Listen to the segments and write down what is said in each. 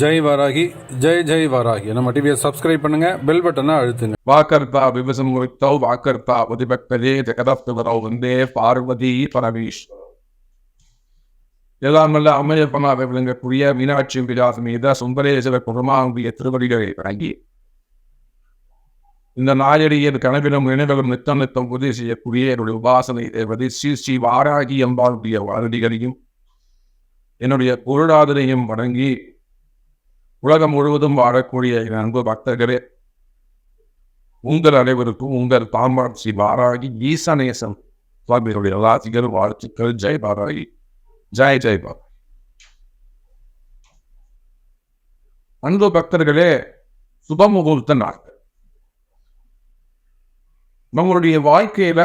ஜெய் வாராகி ஜெய் ஜெய் வாராகி. நம்ம டிவியை சப்ஸ்கிரைப் பண்ணுங்க பெல் பட்டனை அழுத்துங்க. வாக்கர்த்தா விவசமுத்தௌ வாக்கர்த்தா உதிபக்ததே ஜெகதப்தவரௌ வந்தே பார்வதி பரமேஸ்வரர் எல்லாமல்ல அம்மையப்பனாக விளங்கக்கூடிய மீனாட்சி விலாசம் மீத சுந்தரேஸ்வர குருமாவுடைய திருவடிகளை வழங்கி இந்த நாயடியின் கனவிலும் நினைவிலும் நித்தம் நித்தம் உதவி செய்யக்கூடிய என்னுடைய உபாசனை தேவதை ஸ்ரீ ஸ்ரீ வாராகி அம்பாளுடைய வாரதிகளையும் என்னுடைய பொருளாதரையும் வழங்கி உலகம் முழுவதும் வாழக்கூடிய என் அன்பு பக்தர்களே உங்கள் அனைவருக்கும் உங்கள் தாம்பார் ஸ்ரீ பாராகி ஈசநேசன் சுவாமிகளுடைய ராசிகள் வாழ்த்துக்கள். ஜெய் பாராகி ஜெய் ஜெய் பாராகி அன்பு பக்தர்களே சுபமுகூர்த்த நாட்கள் நம்மளுடைய வாழ்க்கையில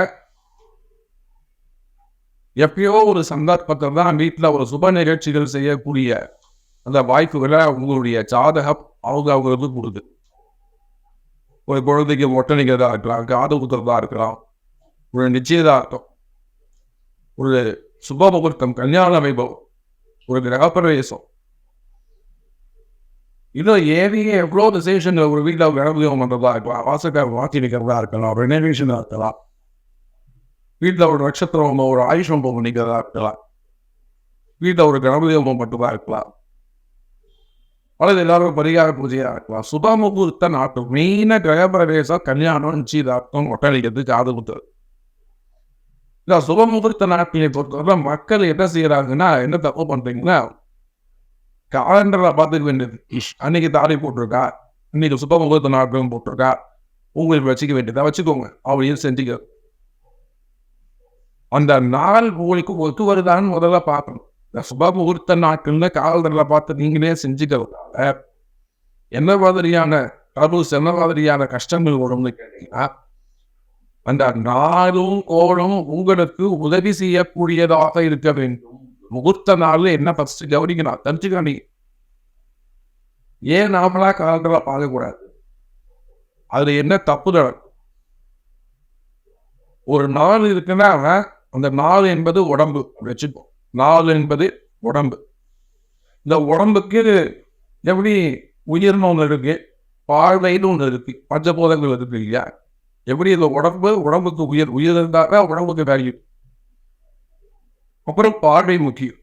எப்பயோ ஒரு சந்தர்ப்பத்தில் தான் வீட்டில் ஒரு சுப நிகழ்ச்சிகள் செய்யக்கூடிய அந்த வாய்ப்புகளை உங்களுடைய ஜாதகம் அவங்க அவங்களுக்கு கொடுது ஒரு குழந்தைக்கு ஒட்டணிக்கிறதா இருக்கலாம் காது குத்துறதா இருக்கலாம் ஒரு நிச்சயதார்த்தம் ஒரு சுப முகூர்த்தம் கல்யாண வைபவம் ஒரு கிரகப்பிரவேசம். இன்னும் ஏறிய எவ்வளோ விசேஷங்கள் ஒரு வீட்டில் விளம்பரம் பண்ணுறதா இருக்கலாம் வாசக்கார மாற்றி நிற்கிறதா இருக்கலாம் ரெனோவேஷனாக இருக்கலாம் வீட்டில் ஒரு நட்சத்திரம் ஒரு ஆயுஷம் பண்ணிக்கிறதா இருக்கலாம். வீட்டில் ஒரு கிரகதேவம் மட்டும்தான் இருக்கலாம். அல்லது எல்லாரும் பரிகார பூஜையாக சுப முகூர்த்த நாட்டு மெயினாக கிரகப்பிரவேசம் கல்யாணம் நிச்சயதார்த்தம் ஒட்டளிக்கிறது காது குத்துறது இந்த சுப முகூர்த்த நாட்டினை பொறுத்தவரை மக்கள் என்ன செய்யறாங்கன்னா என்ன தப்பு பண்றீங்கன்னா காலண்டரில் பார்த்துக்க வேண்டியது இஷ் அன்னைக்கு தாடி போட்டிருக்கா இன்னைக்கு சுப முகூர்த்த நாட்களும் போட்டிருக்கா உங்களுக்கு வச்சுக்க வேண்டியதா வச்சுக்கோங்க அவளையும் செஞ்சுக்க அந்த நாள் உங்களுக்கு ஒத்து வருதான்னு முதல்ல பார்க்கணும் இந்த சுப முகூர்த்த நாட்கள்ல காலண்டரில் பார்த்து நீங்களே செஞ்சுக்கிறதுனால என்ன மாதிரியான கருஸ் என்ன மாதிரியான கஷ்டங்கள் வரும்னு கேட்டீங்கன்னா அந்த நாளும் கோளும் உங்களுக்கு உதவி செய்யக்கூடியதாக இருக்க வேண்டும். முகூர்த்த நாள் என்ன ஃபர்ஸ்ட் கவனிக்கணும்? தெரிஞ்சுக்க நீ ஏன் நாமளா காலத்துல பார்க்கக்கூடாது? அதுல என்ன தப்பு நடக்கும்? ஒரு நாள் இருக்குன்னா அந்த நாள் என்பது உடம்பு. வச்சுக்கோ. நாள் என்பது உடம்பு. இந்த உடம்புக்கு எப்படி உயிர்னு ஒன்று இருக்கு பார்வைன்னு ஒன்று இருக்கு பஞ்சபோதங்கள் இருக்கு இல்லையா? எப்படி இந்த உடம்பு உடம்புக்கு உயிர் உயிர் இருந்தாக்க உடம்புக்கு வேல்யூ அப்புறம் பார்வை முக்கியம்.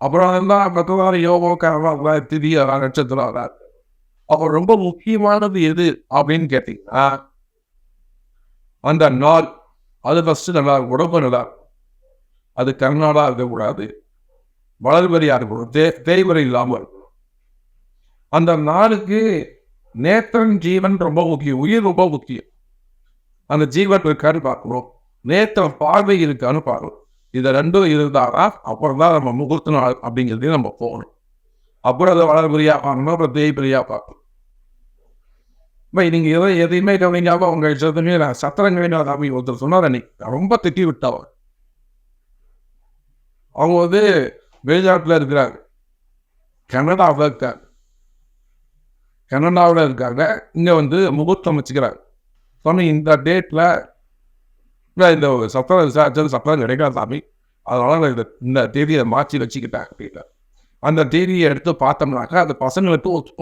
அப்புறம் தான் பகவான் யோகா திதி நட்சத்திரம் அப்போ ரொம்ப முக்கியமானது எது அப்படின்னு கேட்டீங்கன்னா அந்த நாள் அது ஃபஸ்ட்டு நல்லா உடம்பு நல்லா இருக்கும். அது கர்நாடா இருக்கக்கூடாது வளர்வரியாக இருக்கணும் தே தேய்வரை இல்லாமல். இருக்கணும் அந்த நாளுக்கு நேத்தன் ஜீவன் ரொம்ப முக்கியம். உயிர் ரொம்ப முக்கியம். அந்த ஜீவன் இருக்கான்னு பார்க்கணும் நேத்தன் பார்வை இருக்கான்னு பார்க்கணும் இதை ரெண்டும் இருந்தாரா? அப்புறம் தான் நம்ம முகூர்த்த நாள் அப்படிங்கிறதையும் நம்ம போகணும். அப்புறம் அதை வளர்புரியா பார்க்கணும்? அப்புறம் தேய்புரியா பார்க்கணும். இப்போ நீங்கள் எதை எதையுமே கவனிக்காம அவங்க இஷ்டத்துமே நான் சத்திரங்களே சாமி ஒருத்தர் சொன்னார். அன்னைக்கு ரொம்ப திட்டி விட்டவர் அவங்க வந்து வெளிநாட்டில் இருக்கிறாங்க. கனடாவில் இருக்காங்க. கனடாவில் இருக்காங்க. இங்கே வந்து முகூர்த்தம் வச்சுக்கிறாங்க. சொன்ன இந்த டேட்டில் இந்த சத்திரம் விசாரிச்சது சத்திரம் கிடைக்காது சாமி. அதனால் இந்த இந்த தேதியை மாற்றி வச்சுக்கிட்டேன் அப்படின்னா. அந்த தேதியை எடுத்து பார்த்தோம்னாக்கா அந்த பசங்களுக்கு ஒத்து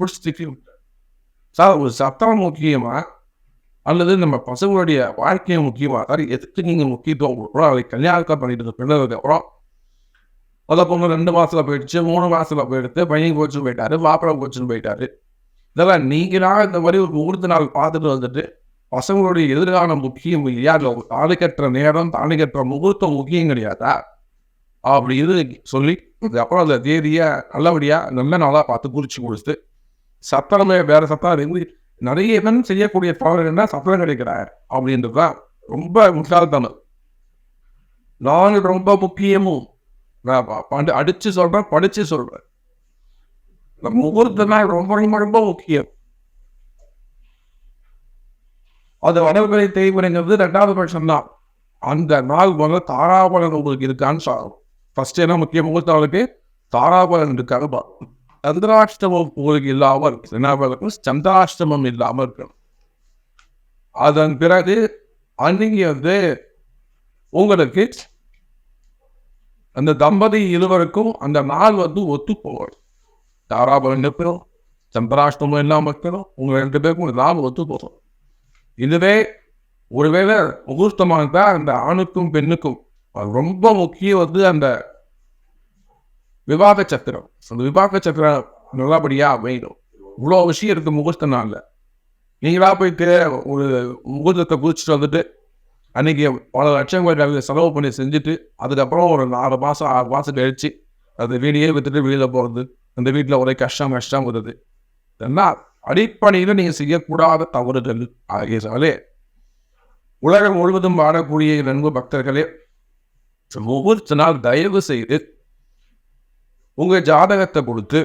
பிடிச்சி சார் ஒரு சத்திரம் முக்கியமாக அல்லது நம்ம பசங்களுடைய வாழ்க்கையை முக்கியமாக சார் எதுக்கு நீங்கள் முக்கியத்துவம் கொடுக்குறோம்? அதை கல்யாணத்தை பண்ணிட்டு பின்னதுக்கு அப்புறம் அதை பொண்ணு ரெண்டு மாசத்துல போயிடுச்சு மூணு மாசத்துல போயிடுத்து பையன் போச்சுன்னு போயிட்டாரு மாப்பிள்ளை போச்சுன்னு போயிட்டாரு. இதெல்லாம் நீங்களா இந்த மாதிரி ஒரு முகூர்த்த நாள் பார்த்துட்டு வந்துட்டு பசங்களுடைய எதிர்காலம் முக்கியம் இல்லையா? இல்லை தாலி கட்டுற நேரம் தாலி கட்டுற முகூர்த்தம் முக்கியம் கிடையாதா? அப்படி இது சொல்லி அப்புறம் அந்த தேதியை நல்லபடியாக நல்ல நாளாக பார்த்து குறிச்சு கொடுத்து சத்தனமே வேற சத்தம் இருந்து நிறைய பேர் செய்யக்கூடிய தவறு என்ன? சத்தம் கிடைக்கிறார் அப்படின்றது தான் ரொம்ப முட்டாள்தனம். நான் ரொம்ப முக்கியமும். நான் பண்டு- அடிச்சு சொல்றேன் படிச்சு சொல்றேன். இந்த முகூர்த்தம் ரொம்ப ரொம்ப ரொம்ப முக்கியம். அது வடவுகளை தேய்முறைங்கிறது ரெண்டாவது பட்சம் தான் அந்த நாள் வந்து தாராபலன் உங்களுக்கு இருக்கான்னு சொல்லணும். ஃபர்ஸ்ட் என்ன முக்கிய முகூர்த்தவளுக்கு தாராபலன் இருக்காங்க பார்க்கணும் சந்திராஷ்டமம் உங்களுக்கு இல்லாமல் இருக்கு என்ன சந்திராஷ்டமம் இல்லாமல் இருக்கணும். அதன் பிறகு அன்னைக்கு வந்து உங்களுக்கு அந்த தம்பதி இருவருக்கும் அந்த நாள் வந்து ஒத்து போகணும் தாராபலம் இருக்கணும் சந்திராஷ்டமம் இல்லாமல் இருக்கணும் உங்கள் ரெண்டு பேருக்கும் ஒரு ஒத்து போகும் இதுவே ஒருவேளை முகூர்த்தமாக இருந்தால் அந்த ஆணுக்கும் பெண்ணுக்கும் அது ரொம்ப முக்கியம் வந்து அந்த விவாக சத்திரம். அந்த விவாக சத்திரம் நல்லபடியாக அமையணும். இவ்வளோ விஷயம் இருக்குது முகூர்த்த நாளில். நீங்களா போயிட்டு ஒரு முகூர்த்தத்தை குதிச்சுட்டு வந்துட்டு அன்றைக்கி பல லட்சங்கள் அவங்க செலவு பண்ணி செஞ்சுட்டு அதுக்கப்புறம் ஒரு நாலு மாதம் ஆறு மாதம் கழிச்சு அந்த வீடையே விற்றுட்டு வெளியில் போகிறது அந்த வீட்டில் ஒரே கஷ்டம் கஷ்டம் வருது. இதெல்லாம் அடிப்படையில் நீங்கள் செய்யக்கூடாத தவறுகள். ஆகியதாலே உலகம் முழுவதும் வாழக்கூடிய நண்பு பக்தர்களே ஒவ்வொரு நாள் தயவு செய்து உங்கள் ஜாதகத்தை கொடுத்து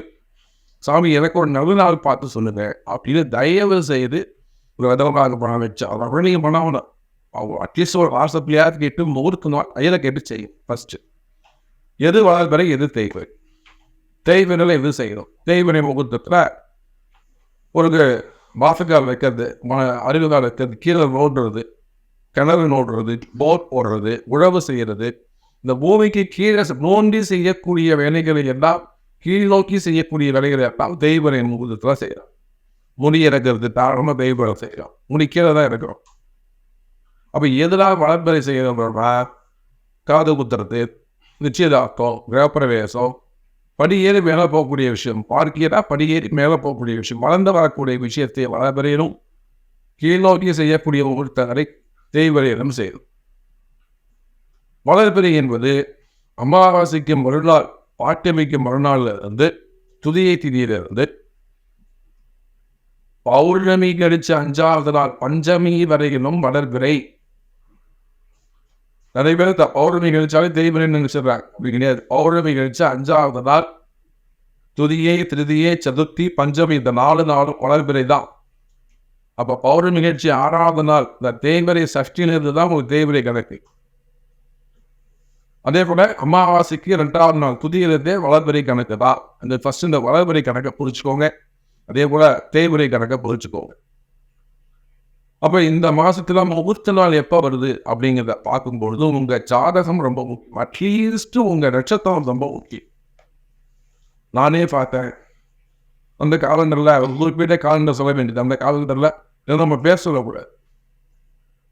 சாமி எனக்கு ஒரு நல்ல நாள் பார்த்து சொல்லுங்கள் அப்படின்னு தயவு செய்து ஒரு விதமாக பணம் வச்சு அதை நீங்கள் பண்ணணும் அட்லீஸ்ட் ஒரு வாட்ஸ்அப்லையாவது கேட்டு முகூர்த்த நாள் ஐயில கேட்டு செய்யும் ஃபஸ்ட்டு எது வளர்பறை எது தேய்வை தேய்வினில் எது செய்யணும்? தேய்வினை முகூர்த்தத்தில் ஒரு வாசக்கால் வைக்கிறது அருகுகால் வைக்கிறது கீழே நோண்டுறது கிணறு நோடுறது போர் போடுறது உழவு செய்கிறது இந்த பூமிக்கு கீழே நோண்டி செய்யக்கூடிய வேலைகளை எல்லாம் கீழ்நோக்கி செய்யக்கூடிய வேலைகளை எல்லாம் தெய்வனை முகூர்த்தத்தில் செய்கிறோம் முடி இறக்கிறது தாராளமாக தெய்வம் செய்கிறோம் முடி கீழே தான் இருக்கிறோம் அப்போ எதெல்லாம் வளர்ப்பறை செய்யணும்னா காது குத்துறது நிச்சயதார்த்தம் கிரகப்பிரவேசம் படியேறி மேலே போகக்கூடிய விஷயம் பார்க்கியனா படியேறி மேலே போகக்கூடிய விஷயம் வளர்ந்து வரக்கூடிய விஷயத்தை வளர்பறையிலும் கீழ்நோக்கி செய்யக்கூடிய முகூர்த்தங்களை தெய்வரையிலும் செய்யும் வளர்பிறை என்பது அமாவாசைக்கு மறுநாள் பாட்டமைக்கு மறுநாளில் இருந்து துதியை திதியிலிருந்து பௌர்ணமி கழிச்சு அஞ்சாவது நாள் பஞ்சமி வரையிலும் வளர்பிறை நிறைய பேர் த- பௌர்ணமி கழிச்சாலே தெய்வரை நினைச்சிடுறாங்க அப்படி கிடையாது பௌர்ணமி கழிச்சு அஞ்சாவது நாள் துதியே திருதியே சதுர்த்தி பஞ்சமி இந்த நாலு நாளும் வளர்பிறை தான் அப்போ பௌர்ணமி நிகழ்ச்சி ஆறாவது நாள் இந்த தேய்மறை சஷ்டியிலிருந்து தான் உங்களுக்கு தேய்வரை கணக்கு அதே போல அமாவாசைக்கு ரெண்டாவது நாள் துதியிலிருந்தே வளர்பிறை கணக்கு தான் அந்த ஃபர்ஸ்ட் இந்த வளர்பிறை கணக்கை புரிச்சுக்கோங்க அதே போல தேய்மறை கணக்கை புரிச்சுக்கோங்க அப்போ இந்த மாதத்தில் முகூர்த்த நாள் எப்போ வருது அப்படிங்கிறத பார்க்கும்பொழுது உங்கள் ஜாதகம் ரொம்ப முக்கியம். அட்லீஸ்ட்டு உங்கள் நட்சத்திரம் ரொம்ப முக்கியம். நானே பார்த்தேன். அந்த காலண்டரில் குறிப்பிட்ட காலண்டர் சொல்ல வேண்டியது. அந்த காலண்டரில் இதை நம்ம பேர் சொல்லக்கூடாது.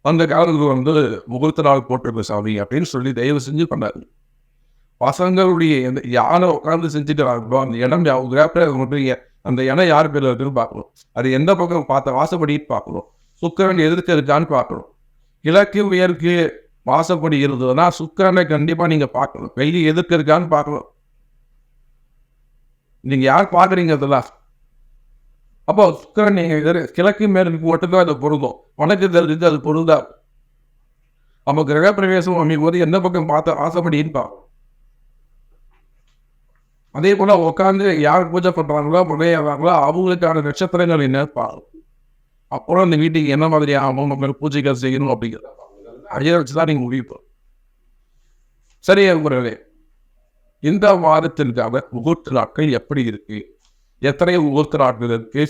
அந்த காலத்தில் வந்து முகூர்த்த நாள் போட்டிருக்க சாமி அப்படின்னு சொல்லி தயவு செஞ்சு பண்ணாரு பசங்களுடைய எந்த யாரை உட்கார்ந்து செஞ்சுட்டு வரப்போ அந்த இடம் அவங்க கிராப்பில் அந்த இடம் யார் பேர் இருக்குன்னு பார்க்கணும். அது எந்த பக்கம் பார்த்த வாசப்படின்னு பார்க்கணும். சுக்கரன் எதிர்த்து இருக்கான்னு பார்க்கணும். கிழக்கு உயர்க்கு வாசப்படி இருந்ததுன்னா சுக்கரனை கண்டிப்பாக நீங்கள் பார்க்கணும். வெள்ளி எதிர்க்க இருக்கான்னு பார்க்கணும். நீங்கள் யார் பார்க்குறீங்க அதெல்லாம் அப்போ சுக்கரன் நீங்கள் எதிர் கிழக்கு மேற்கு மட்டும்தான் அது பொருந்தும். வடக்கு தெரிஞ்சு அது பொருந்தா. அப்போ கிரகப்பிரவேசம் பிரவேசம் போது எந்த பக்கம் பார்த்து ஆசைப்படின்னு பார்க்கணும். அதே போல் உட்காந்து யார் பூஜை பண்ணுறாங்களோ முறையாகிறாங்களோ அவங்களுக்கான நட்சத்திரங்கள் என்ன பார்க்கணும். அப்புறம் அந்த வீட்டுக்கு என்ன மாதிரி ஆகும்? நம்ம பூஜைகள் செய்யணும் அப்படிங்கிறது அதை வச்சுதான் நீங்கள் முடிவு பண்ணணும். சரி இந்த வாரத்திற்காக முகூர்த்த நாட்கள் எப்படி இருக்கு? எத்தனை முகூர்த்த நாட்கள் இருக்கு?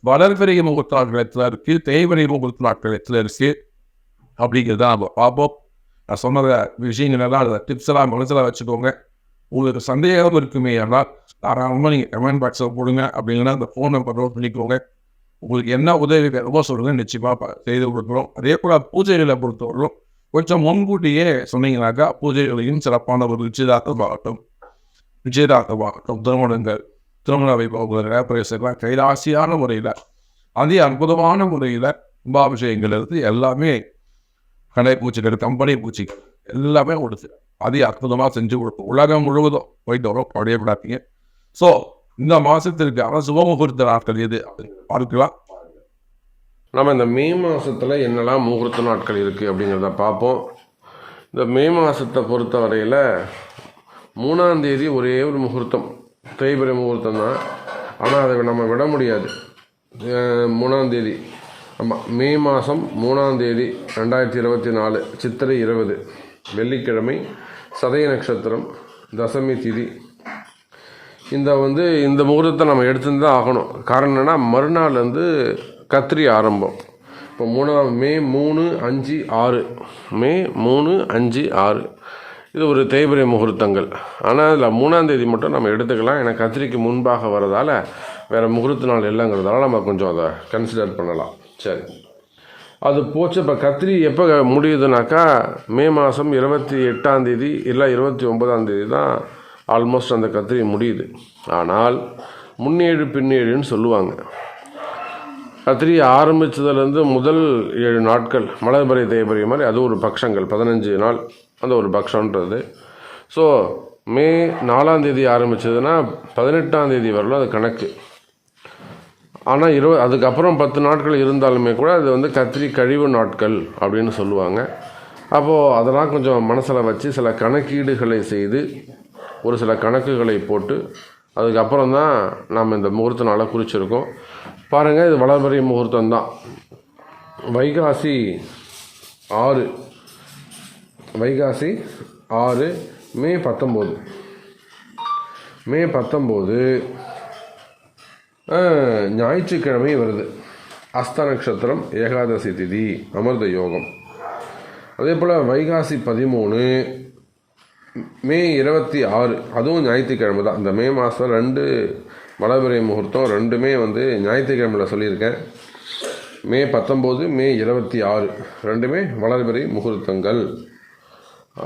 வளர்பிறைய முகூர்த்த நாட்கள் எத்தனை இருக்கு? தேய்வரை முகூர்த்த நாட்கள் எத்தனை இருக்கு? அப்படிங்கிறத நம்ம பார்ப்போம். நான் சொன்ன விஷயங்கள் எல்லாம் அதை டிப்ஸ் எல்லாம் மனசில் வச்சுக்கோங்க. உங்களுக்கு சந்தேகம் இருக்குமே ஆனால் தாராளமாக நீங்கள் கமெண்ட் பாக்ஸில் போடுங்க அப்படிங்கன்னா அந்த ஃபோன் நம்பர் நோட் பண்ணிக்கோங்க. உங்களுக்கு என்ன உதவி வேணுமோ சொல்லுங்கள் நிச்சயமாக செய்து கொடுக்குறோம். அதே போல் பூஜைகளை பொறுத்தவரைக்கும் கொஞ்சம் முன்கூட்டியே சொன்னீங்கன்னாக்கா பூஜைகளையும் சிறப்பான ஒரு நிச்சயதார்த்தமாகட்டும். நிச்சயதார்த்தமாகட்டும். திருமணங்கள் திருமண வைபவங்கள் பிரவேசங்கள் கைராசியான முறையில் அதே அற்புதமான முறையில் கும்பாபிஷேகங்கள் இருந்து எல்லாமே கடை பூச்சிகள் கம்பெனி பூச்சிகள் எல்லாமே கொடுத்து அதே அற்புதமாக செஞ்சு கொடுப்போம் உலகம் முழுவதும் போயிட்டு வரோம். படையப்படாதீங்க ஸோ இந்த மாசத்திற்கான சுபமுகூர்த்த நாட்கள் எது? பார்க்கலாம் நம்ம இந்த மே மாதத்தில் என்னெல்லாம் முகூர்த்த நாட்கள் இருக்குது அப்படிங்கிறத பார்ப்போம். இந்த மே மாதத்தை பொறுத்த வரையில் மூணாம் தேதி ஒரே ஒரு முகூர்த்தம். தேய்பிரை முகூர்த்தம் தான். ஆனால் அதை நம்ம விட முடியாது. மூணாந்தேதி மூணாம் தேதி. ஆமாம் மே மாதம் மூணாம் தேதி ரெண்டாயிரத்தி இருபத்தி நாலு சித்திரை இருபது வெள்ளிக்கிழமை சதய நட்சத்திரம் தசமி திதி இந்த வந்து இந்த முகூர்த்தத்தை நம்ம எடுத்துன்னு தான் ஆகணும். காரணம் என்னன்னா மறுநாள் வந்து கத்திரி ஆரம்பம். இப்போ மூணாம் மே மூணு அஞ்சு ஆறு. மே மூணு அஞ்சு ஆறு. இது ஒரு தேய்பிரை முகூர்த்தங்கள். ஆனால் அதில் மூணாம் தேதி மட்டும் நம்ம எடுத்துக்கலாம். ஏன்னா கத்திரிக்கு முன்பாக வரதால் வேறு முகூர்த்த நாள் இல்லைங்கிறதால நம்ம கொஞ்சம் அதை கன்சிடர் பண்ணலாம். சரி. அது போச்சு. இப்போ கத்திரி எப்போ முடியுதுனாக்கா மே மாதம் இருபத்தி எட்டாம் தேதி இல்லை இருபத்தி ஒன்பதாந்தேதி தான் ஆல்மோஸ்ட் அந்த கத்திரி முடியுது. ஆனால் முன்னேழு பின்னேழுன்னு சொல்லுவாங்க. கத்திரி ஆரம்பித்ததுலேருந்து முதல் ஏழு நாட்கள் மலர்பறை தேய்பறை மாதிரி அது ஒரு பக்ஷங்கள். பதினஞ்சு நாள் அந்த ஒரு பக்ஷன்றது. ஸோ மே நாலாம் தேதி ஆரம்பிச்சதுன்னா பதினெட்டாம் தேதி வரலும் அது கணக்கு. ஆனால் இரு அதுக்கப்புறம் பத்து நாட்கள் இருந்தாலுமே கூட அது வந்து கத்திரி கழிவு நாட்கள் அப்படின்னு சொல்லுவாங்க. அப்போது அதெல்லாம் கொஞ்சம் மனசில் வச்சு சில கணக்கீடுகளை செய்து ஒரு சில கணக்குகளை போட்டு அதுக்கப்புறம் தான் நாம் இந்த முகூர்த்த நாளை குறிச்சிருக்கோம். பாருங்கள் இது வளர்பறை முகூர்த்தம் தான் வைகாசி ஆறு. வைகாசி ஆறு மே பத்தொம்போது. மே பத்தொம்போது ஞாயிற்றுக்கிழமை வருது. அஸ்த நட்சத்திரம் ஏகாதசி திதி அமிர்த யோகம். அதே போல் வைகாசி பதிமூணு மே இருபத்தி ஆறு அதுவும் ஞாயிற்றுக்கிழமை தான். இந்த மே மாதம் ரெண்டு மலர்பிறை முகூர்த்தம் ரெண்டுமே வந்து ஞாயிற்றுக்கிழமையில் சொல்லியிருக்கேன். மே பத்தொம்போது மே இருபத்தி ஆறு ரெண்டுமே வளர்பிறை முகூர்த்தங்கள்.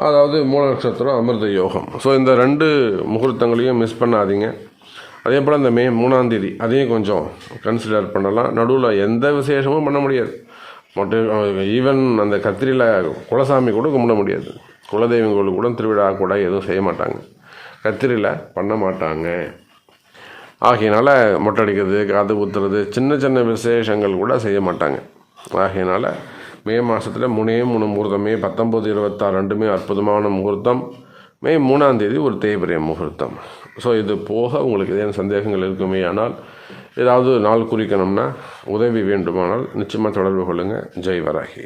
அதாவது மூல நட்சத்திரம் அமிர்த யோகம். ஸோ இந்த ரெண்டு முகூர்த்தங்களையும் மிஸ் பண்ணாதீங்க. அதே போல் இந்த மே மூணாந்தேதி அதையும் கொஞ்சம் கன்சிடர் பண்ணலாம். நடுவில் எந்த விசேஷமும் பண்ண முடியாது. மட்டும் ஈவன் அந்த கத்திரியில் குலசாமி கூட கும்பிட முடியாது. குலதெய்வம் கோவில் கூட திருவிழா கூட எதுவும் செய்ய மாட்டாங்க. கத்திரியில் பண்ண மாட்டாங்க. ஆகையினால் மொட்டை அடிக்கிறது காது குத்துறது சின்ன சின்ன விசேஷங்கள் கூட செய்ய மாட்டாங்க. ஆகையினால் மே மாதத்தில் மூணே மூணு முகூர்த்தம் மே பத்தொம்போது இருபத்தாறு ரெண்டுமே அற்புதமான முகூர்த்தம். மே மூணாம் தேதி ஒரு தேய்பிரிய முகூர்த்தம். ஸோ இது போக உங்களுக்கு ஏதேனும் சந்தேகங்கள் இருக்குமே ஆனால் ஏதாவது நாள் குறிக்கணும்னா உதவி வேண்டுமானால் நிச்சயமாக தொடர்பு கொள்ளுங்கள் ஜெய் வராகி.